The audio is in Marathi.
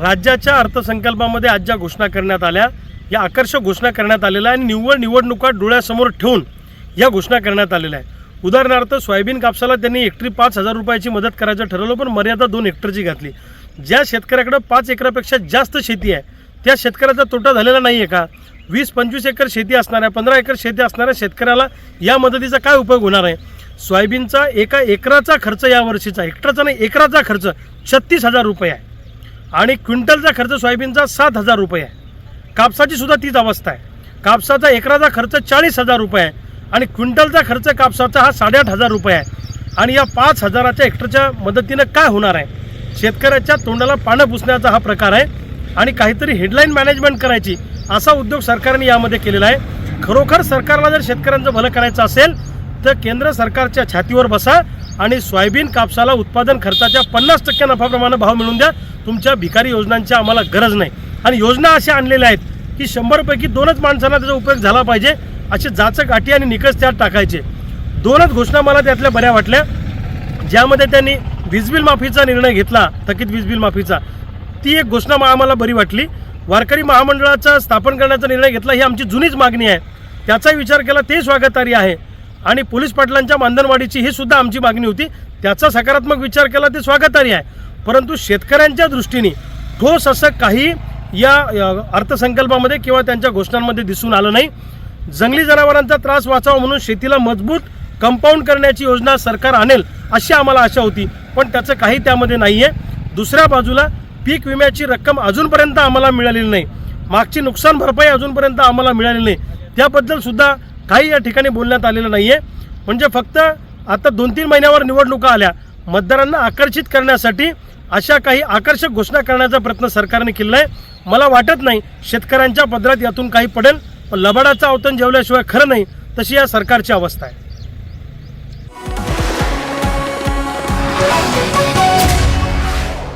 राज्याच्या अर्थसंकल्पामध्ये आज ज्या घोषणा करण्यात आल्या या आकर्षक घोषणा करण्यात आलेल्या आहे आणि निव्वळ निवडणुका डोळ्यासमोर ठेवून या घोषणा करण्यात आलेल्या आहे उदाहरणार्थ सोयाबीन कापसाला त्यांनी हेक्टरी पाच हजार रुपयाची मदत करायचं ठरवलं पण मर्यादा दोन हेक्टरची घातली. ज्या शेतकऱ्याकडं पाच एकरापेक्षा जास्त शेती आहे त्या शेतकऱ्याचा तोटा झालेला नाही आहे का? वीस पंचवीस एकर शेती असणाऱ्या पंधरा एकर शेती असणाऱ्या शेतकऱ्याला या मदतीचा काय उपयोग होणार आहे? सोयाबीनचा एका एकराचा खर्च या वर्षीचा हेक्टरचा नाही एकराचा खर्च छत्तीस हजार रुपये आहे. आणि क्विंटलचा खर्च सोयाबीनचा सात हजार रुपये आहे. कापसाची सुद्धा तीच अवस्था आहे. कापसाचा एकराचा खर्च चाळीस हजार रुपये आहे आणि क्विंटलचा खर्च कापसाचा हा साडेआठ हजार रुपये आहे. आणि या पाच हजाराच्या हेक्टरच्या मदतीनं काय होणार आहे? शेतकऱ्याच्या तोंडाला पानं पुसण्याचा हा प्रकार आहे आणि काहीतरी हेडलाईन मॅनेजमेंट करायची असा उद्योग सरकारने यामध्ये केलेला आहे. खरोखर सरकारला जर शेतकऱ्यांचं भलं करायचं असेल तर केंद्र सरकारच्या छातीवर बसा आणि सोयाबीन कापसाला उत्पादन खर्चाच्या पन्नास टक्के नफाप्रमाणे भाव मिळवून द्या. तुमच्या भिकारी योजनांची आम्हाला गरज नाही. आणि योजना अशा आणलेल्या आहेत की शंभरपैकी दोनच माणसांना त्याचा उपयोग झाला पाहिजे असे जाचक गाठी आणि निकष त्यात टाकायचे. दोनच घोषणा मला त्यातल्या बऱ्या वाटल्या. ज्यामध्ये त्यांनी वीज बिल माफीचा निर्णय घेतला थकीत वीज बिल माफीचा. ती एक घोषणा आम्हाला बरी वाटली. वारकरी महामंडळाचा स्थापन करण्याचा निर्णय घेतला ही आमची जुनीच मागणी आहे. त्याचा विचार केला ते स्वागतार्ह आहे. आणि पोलीस पाटलांच्या मानधनवाढीची ही सुद्धा आमची मागणी होती. त्याचा सकारात्मक विचार केला ते स्वागतार्ह आहे. परंतु शेतकऱ्यांच्या दृष्टीने ठोस असं काही या अर्थसंकल्पामध्ये किंवा त्यांच्या घोषणांमध्ये दिसून आलं नाही. जंगली जनावरांचा त्रास वाचावा म्हणून शेतीला मजबूत कंपाऊंड करण्याची योजना सरकार आणेल अशी आम्हाला आशा होती पण त्याचं काही त्यामध्ये नाही आहे दुसऱ्या बाजूला पीक विम्याची रक्कम अजूनपर्यंत आम्हाला मिळालेली नाही. मागची नुकसान भरपाई अजूनपर्यंत आम्हाला मिळालेली नाही. त्याबद्दल सुद्धा काही या ठिकाणी बोलण्यात आलेलं नाही आहे म्हणजे फक्त आता दोन तीन महिन्यावर निवडणुका आल्या. मतदारांना आकर्षित करण्यासाठी अशा काही आकर्षक घोषणा करण्याचा प्रयत्न सरकारने केला आहे मला वाटत नाही शेतकऱ्यांच्या पदरात यातून काही पडेल पण लबाडाचा अवतन जेवल्याशिवाय खरं नाही तशी या सरकारची अवस्था आहे.